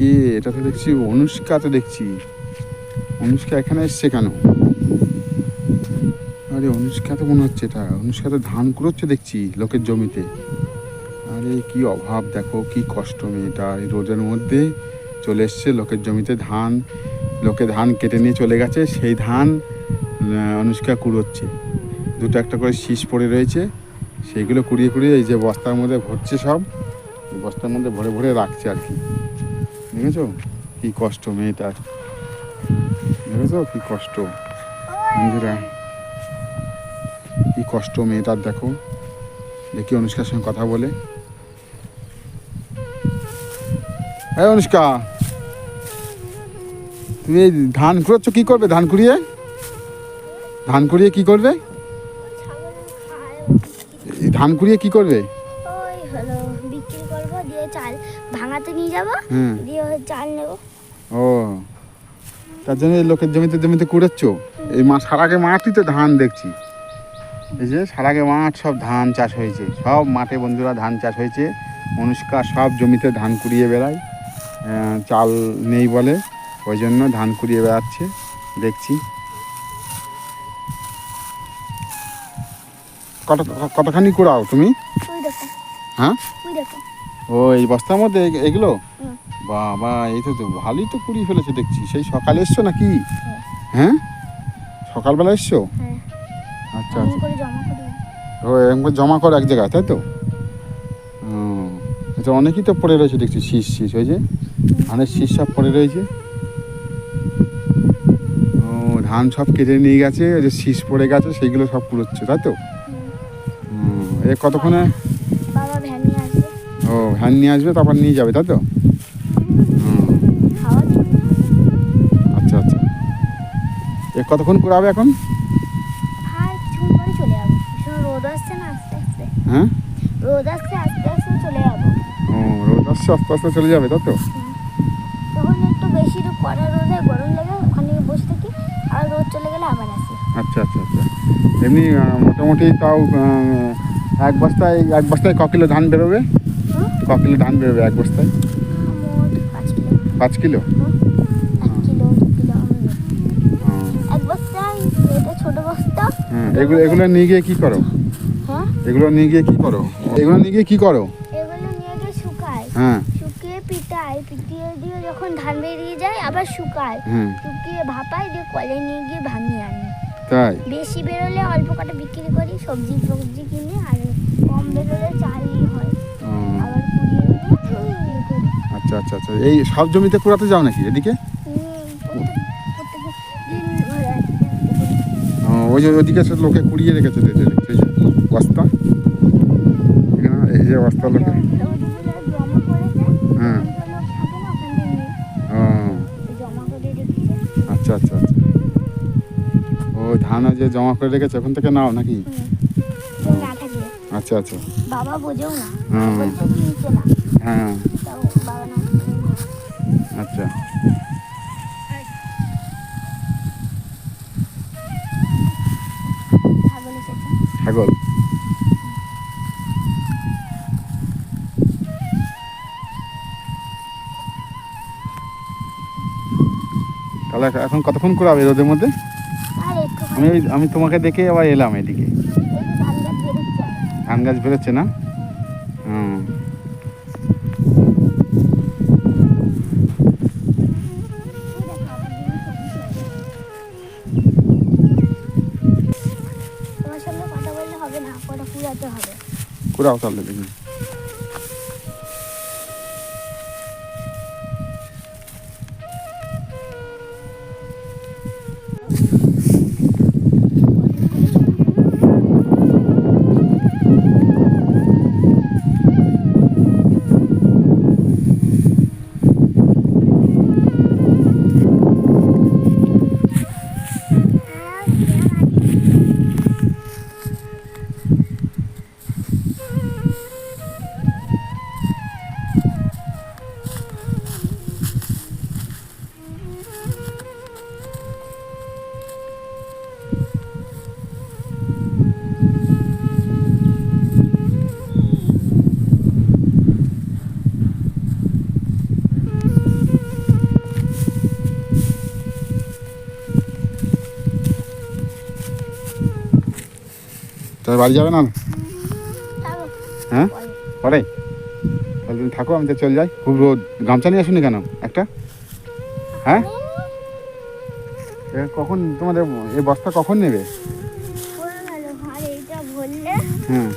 কে এটা তো দেখছি অনুষ্কা তো দেখছি। অনুষ্কা এখানে এসছে কেন? আরে, অনুষ্কা তো মনে হচ্ছে এটা। অনুষ্কা তো ধান কুড়োচ্ছে দেখছি লোকের জমিতে। আরে, কি অভাব, দেখো কি কষ্ট মেয়েটা। এই রোদের মধ্যে চলে এসছে লোকের জমিতে ধান। লোকে ধান কেটে নিয়ে চলে গেছে, সেই ধান অনুষ্কা কুড়োচ্ছে। দুটো একটা করে শীষ পড়ে রয়েছে। সেইগুলো কুড়িয়ে কুড়িয়ে এই যে বস্তার মধ্যে ভরছে সব, বস্তার মধ্যে ভরে ভরে রাখছে আর কি। দেখেছ কি কষ্ট মেয়েটার দেখেছ কি কষ্ট? বন্ধুরা কি কষ্ট মেয়েটার, দেখো। দেখি অনুষ্কার সঙ্গে কথা বলে। এই অনুষ্কা! তুমি এই ধান কুড়োচ্ছ কি করবে ধান কুড়িয়ে ধান কুড়িয়ে কি করবে? ধান কুড়িয়ে কি করবে? ভাঙাতে নিয়ে যাব দিয়ে চাল নেব। ও তার জন্য লোকের জমিতে জমিতে কুড়াচ্ছ এই মা সারাগে মাঠই তো ধান দেখছি। এই যে সারাগে মাঠ সব ধান চাষ হয়েছে। সব মাঠে বন্ধুরা ধান চাষ হয়েছে। অনুষ্কা সব জমিতে ধান কুড়িয়ে বেড়ায়। চাল নেই বলে ওই জন্য ধান কুড়িয়ে বেড়াচ্ছে। দেখছি। কত কতখানি কুড়াও তুমি? হ্যাঁ? ও এই বস্তার মধ্যে এগুলো। বাবা এই তো ভালোই তো কুড়িয়ে ফেলেছে দেখছি। সেই সকালে এসছো নাকি? হ্যাঁ। সকালবেলা এসছো? হ্যাঁ। আচ্ছা আচ্ছা। জমা ও এরকম করে জমা করো এক জায়গায় তাই তো? আচ্ছা অনেকই তো পড়ে রয়েছে দেখছি শীষ শীষ ওই যে? ধানের শীষ সব পড়ে রয়েছে। ও ধান সব কেটে নিয়ে গেছে ওই যে শীষ পড়ে গেছে সেইগুলো সব কুড়োচ্ছে তাই তো? এ কতক্ষণে? ও ভ্যান নিয়ে আসবে তারপর নিয়ে যাবে তাই তো? আচ্ছা আচ্ছা। এ কতক্ষণ করাবে এখন? হ্যাঁ? রোদ আসছে আস্তে আস্তে চলে যাব। ও রোদ আসছে আস্তে আস্তে চলে যাবে তাই তো? তখন একটু বেশি কড়া রোদে গরম লাগে ওখানে বসে থাকি আর রোদ চলে গেলে আবার আসি। আচ্ছা আচ্ছা আচ্ছা। এমনি মোটামুটি তাও এক বস্তায় এক বস্তায় ক কিলো ধান বেরোবে? কিলো ধান বেরোবে এক বস্তায়? পাঁচ কিলো? বস্তা। হ্যাঁ এগুলো এগুলো নিয়ে গিয়ে কি করো? হ্যাঁ? এগুলো নিয়ে গিয়ে কি করো? এগুলো নিয়ে গিয়ে কি করো? এগুলো নিয়ে গিয়ে শুকায়। হ্যাঁ। শুকিয়ে পিটায়। পিটিয়ে দিয়ে যখন ধান বেরিয়ে যায় আবার শুকায়। হ্যাঁ শুকিয়ে ভাপায় দিয়ে কলে নিয়ে গিয়ে ভাঙিয়ে আনি। তাই? বেশি বেরোলে অল্প কটা বিক্রি করি সবজি সবজি কিনে আর কম বেরোলে চালই আচ্ছা আচ্ছা আচ্ছা। এই সব জমিতে কুড়াতে যাও নাকি এদিকে? ওই যে ওদিকে লোকে কুড়িয়ে রেখেছে দেখতে এই যে বস্তা। এই যে বস্তা লোকে। হ্যাঁ। আচ্ছা আচ্ছা আচ্ছা। ও, ধান যে জমা করে রেখেছে ওখান থেকে নাও নাকি? আচ্ছা আচ্ছা। বাবা বোঝেও না। হ্যাঁ। বাবা আচ্ছা। ছাগল তাহলে এখন কতক্ষণ করে করাবে রোদের মধ্যে? আমি ওই- আমি তোমাকে দেখে আবার এলাম এদিকে। ধান গাছ বেরোচ্ছে না? কুড়াও তাহলে দেখি। তাহলে বাড়ি যাবে না হ্যাঁ? পরে। তাহলে তুমি থাকো আমি তো চলে যাই। খুব রোদ। গামছা নিয়ে আসুনি কেন? একটা? হ্যাঁ? কখন তোমাদের এই বস্তা কখন নেবে? হুম।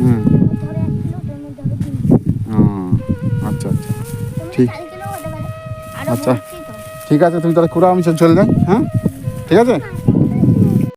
হুম। আচ্ছা আচ্ছা। ঠিক। আচ্ছা। ঠিক আছে তুমি তাহলে কুড়া আমি চলে যাই। হ্যাঁ? ঠিক আছে?